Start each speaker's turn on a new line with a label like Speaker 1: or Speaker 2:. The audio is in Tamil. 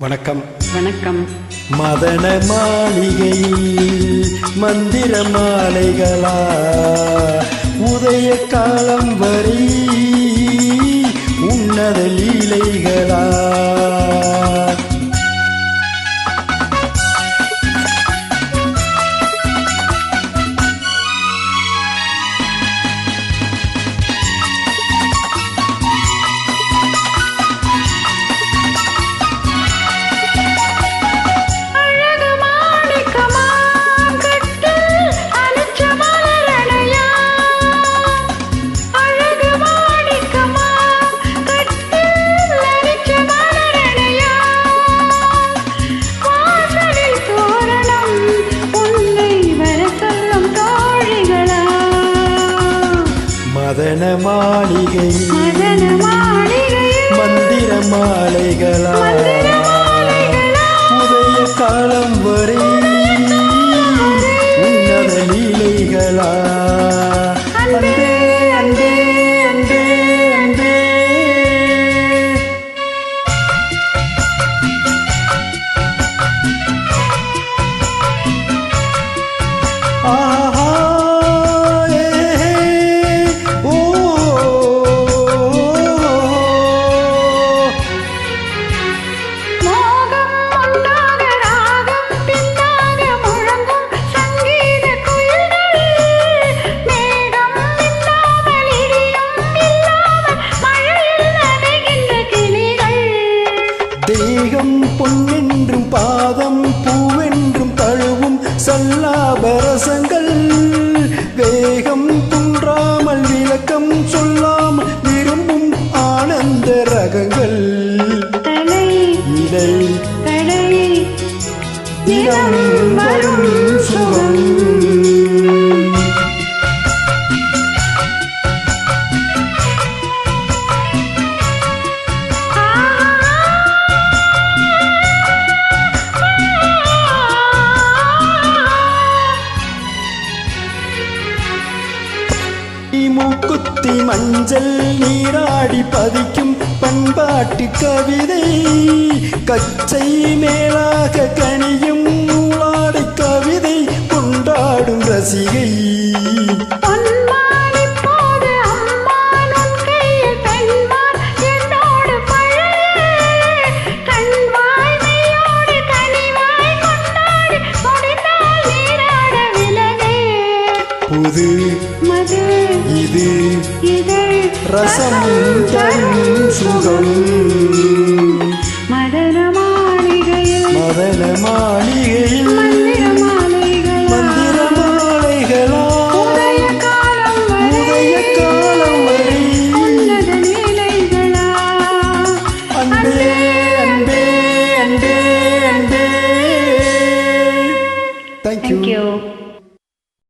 Speaker 1: வணக்கம்.
Speaker 2: வணக்கம்.
Speaker 1: மதன மாளிகையில் மந்திர மாலைகளா? உதய காலம் வரை உன்னத லீலைகளா? மாலைகளா பொன்னென்றும் பாதம் பூவென்றும் தழுவும் சல்லாபரசங்கள். வேகம் துன்றாமல் விளக்கம் சொல்லாமல் விரும்பும் ஆனந்த ரகங்கள். தினம் வரும் மஞ்சள் நீராடி பதிக்கும் பண்பாட்டு கவிதை. கச்சை மேலாக கனியும் நூலாடை கவிதை கொண்டாடும் ரசிகை. புது இது ரசம் தரும் சுகம்.
Speaker 2: மதன மாளிகையில்
Speaker 1: மதன மாளிகையில்
Speaker 2: மந்திர மாலைகள் உதய காலம் வரை
Speaker 1: அன்பே அன்பே. அன்பே.